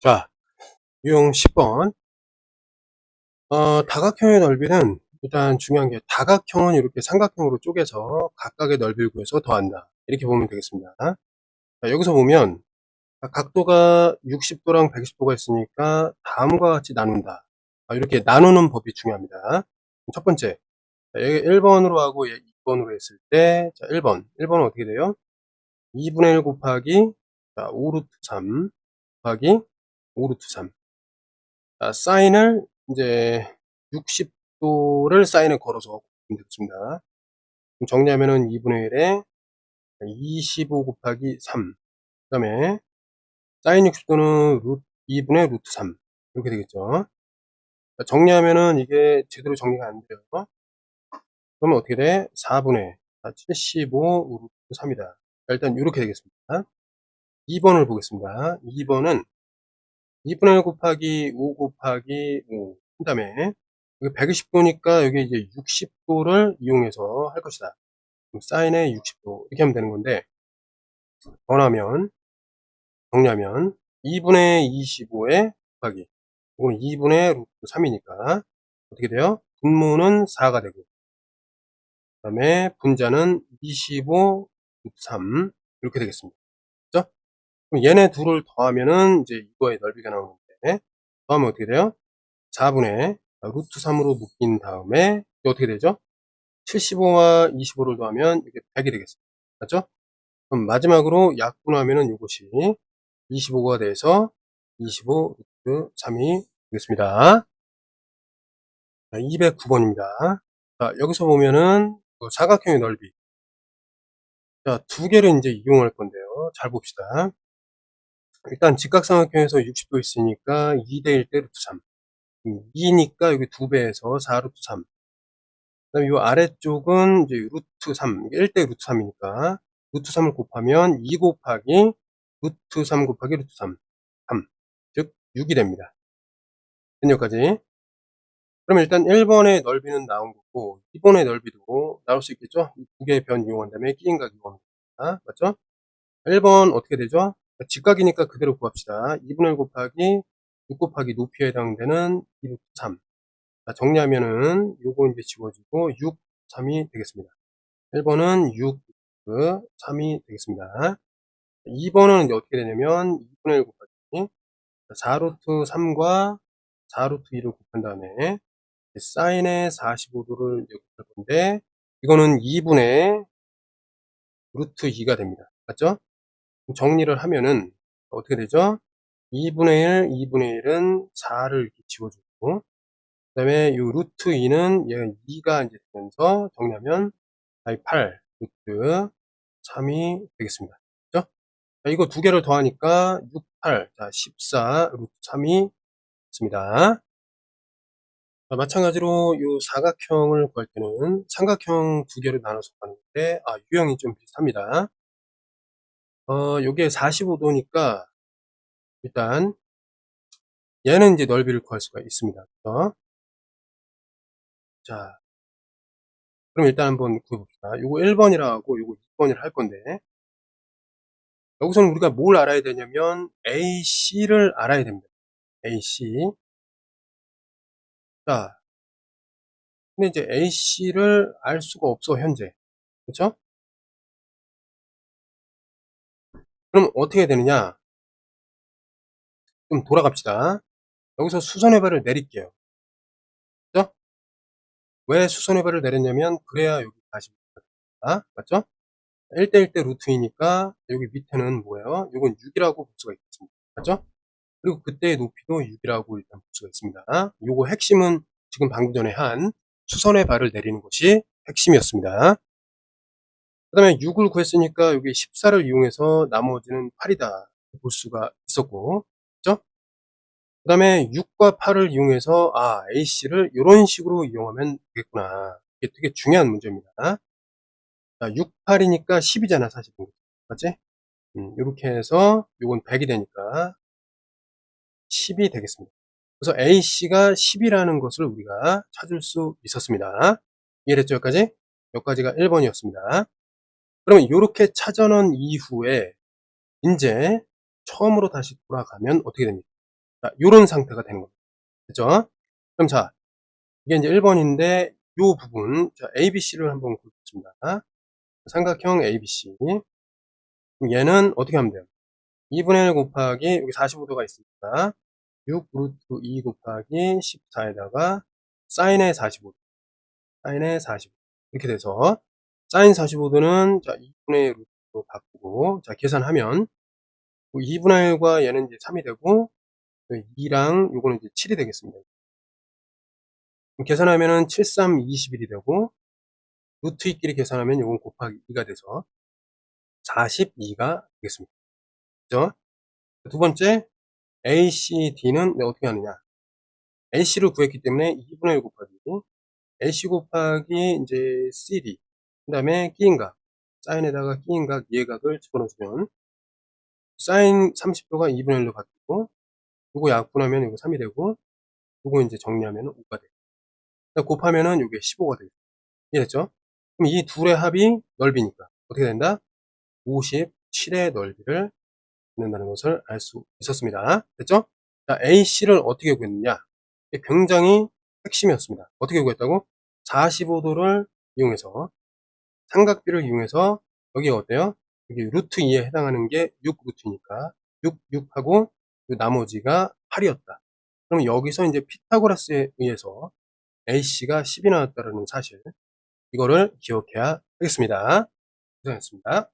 자, 유형 10번. 어, 다각형의 넓이는 일단 중요한 게 다각형은 이렇게 삼각형으로 쪼개서 각각의 넓이를 구해서 더한다. 이렇게 보면 되겠습니다. 자, 여기서 보면 각도가 60도랑 120도가 있으니까 다음과 같이 나눈다. 아, 이렇게 나누는 법이 중요합니다. 첫 번째, 자, 여기 1번으로 하고 2번으로 했을 때, 자, 1번. 1번은 어떻게 돼요? 2분의 1 곱하기 자, 5루트 3 곱하기 5루트 3. 자, 사인을 이제 60도를 사인을 걸어서. 그럼 정리하면은 2분의 1에 25 곱하기 3. 그 다음에 사인 60도는 루트 2분의 루트 3. 이렇게 되겠죠. 자, 정리하면은 이게 제대로 정리가 안 돼요. 그러면 어떻게 돼? 4분의 75 루트 3이다. 일단 이렇게 되겠습니다. 2번을 보겠습니다. 2번은 2분의 1 곱하기 5 곱하기 5. 그 다음에 여기 120도니까 여기 이제 60도를 이용해서 할 것이다. 사인의 60도 이렇게 하면 되는 건데 전하면 정리하면 2분의 25에 곱하기 이건 2분의 루트 3이니까 어떻게 돼요? 분모는 4가 되고 그 다음에 분자는 25 루트 3 이렇게 되겠습니다. 그럼 얘네 둘을 더하면은 이제 이거의 넓이가 나오는데 더하면 어떻게 돼요? 4분의 루트 3으로 묶인 다음에 어떻게 되죠? 75와 25를 더하면 이게 100이 되겠습니다. 맞죠? 그럼 마지막으로 약분하면은 이것이 25가 돼서 25 루트 3이 되겠습니다. 209번입니다. 자, 여기서 보면은 그 사각형의 넓이. 자, 두 개를 이제 이용할 건데요. 잘 봅시다. 일단 직각삼각형에서 60도 있으니까 2대 1 대 루트 3. 2니까 여기 2배에서 4 루트 3. 그 다음에 이 아래쪽은 이제 루트 3. 1대 루트 3이니까 루트 3을 곱하면 2 곱하기 루트 3 곱하기 루트 3. 3. 즉 6이 됩니다. 여기까지. 그러면 일단 1번의 넓이는 나온 거고 2번의 넓이도 나올 수 있겠죠? 두 개의 변 이용한 다음에 끼인각 이용합니다. 맞죠? 1번 어떻게 되죠? 직각이니까 그대로 구합시다. 2분의 1 곱하기 6 곱하기 높이에 해당되는 2 루트 3. 자, 정리하면은 요거 이제 지워지고 6, 3이 되겠습니다. 1번은 6, 3이 되겠습니다. 2번은 이제 어떻게 되냐면 2분의 1 곱하기 4 루트 3과 4 루트 2를 곱한 다음에 사인의 45도를 이제 곱할 건데 이거는 2분의 루트 2가 됩니다. 맞죠? 정리를 하면은 어떻게 되죠? 2분의 1, 2분의 1은 4를 이렇게 지워주고 그 다음에 이 루트 2는 얘가 2가 이제 되면서 정리하면 8 루트 3이 되겠습니다. 그죠? 자, 이거 두 개를 더하니까 6, 8, 자, 14 루트 3이 있습니다. 자, 마찬가지로 이 사각형을 구할 때는 삼각형 두 개를 나눠서 가는데 아, 유형이 좀 비슷합니다. 어, 요게 45도니까 일단 얘는 이제 넓이를 구할 수가 있습니다. 그래서 자, 그럼 일단 한번 구해봅시다. 요거 1번이라 하고 요거 2번이라 할 건데 여기서는 우리가 뭘 알아야 되냐면 AC를 알아야 됩니다. AC 자, 근데 이제 AC를 알 수가 없어 현재 그렇죠? 그럼 어떻게 되느냐 좀 돌아갑시다. 여기서 수선회발을 내릴게요. 그죠? 왜 수선회발을 내렸냐면 그래야 여기 다시 아, 맞죠? 1대1 대 루트이니까 여기 밑에는 뭐예요? 이건 6이라고 볼 수가 있겠습니다. 맞죠? 그리고 그때의 높이도 6이라고 일단 볼 수가 있습니다. 요거 핵심은 지금 방금 전에 한 수선의 발을 내리는 것이 핵심이었습니다. 그 다음에 6을 구했으니까 여기 14를 이용해서 나머지는 8이다 볼 수가 있었고? 그 다음에 6과 8을 이용해서 아 AC를 이런 식으로 이용하면 되겠구나 이게 되게 중요한 문제입니다. 자, 6, 8이니까 10이잖아 사실은 맞지? 음, 이렇게 해서 이건 100이 되니까 10이 되겠습니다. 그래서 AC가 10이라는 것을 우리가 찾을 수 있었습니다. 이해됐죠? 여기까지? 여기까지가 1번이었습니다. 그러면 이렇게 찾아놓은 이후에 이제 처음으로 다시 돌아가면 어떻게 됩니까? 자, 요런 상태가 되는 겁니다. 그죠? 그럼 자, 이게 이제 1번인데, 요 부분, 자, ABC를 한번 굵겠습니다. 삼각형 ABC. 그럼 얘는 어떻게 하면 돼요? 2분의 1 곱하기, 여기 45도가 있으니까, 6 루트 2 곱하기 14에다가, 사인의 45도. 사인의 45도. 이렇게 돼서, 사인 45도는, 자, 2분의 1 루트로 바꾸고, 자, 계산하면, 2분의 1과 얘는 이제 3이 되고, 2랑 요거는 이제 7이 되겠습니다. 계산하면은 7, 3, 21이 되고, 루트 2끼리 계산하면 요건 곱하기 2가 돼서 42가 되겠습니다. 그죠? 두 번째, ACD는 어떻게 하느냐. AC를 구했기 때문에 2분의 1 곱하기 AC 곱하기 이제 CD 그 다음에 끼인각 사인에다가 끼인각 이해각을 집어넣으면 사인 30도가 2분의 1로 바뀌고 요거 약분하면 이거 3이 되고 요거 이제 정리하면 5가 돼요. 곱하면은 요게 15가 돼요. 이해됐죠? 그럼 이 둘의 합이 넓이니까 어떻게 된다? 57의 넓이를 갖는다는 것을 알 수 있었습니다. 됐죠? 자, AC를 어떻게 구했느냐? 이게 굉장히 핵심이었습니다. 어떻게 구했다고? 45도를 이용해서 삼각비를 이용해서 여기가 어때요? 여기 루트 2에 해당하는 게 6 루트니까 6, 6하고 나머지가 8이었다. 그럼 여기서 이제 피타고라스에 의해서 AC가 10이 나왔다는 사실 이거를 기억해야 하겠습니다. 고생하셨습니다.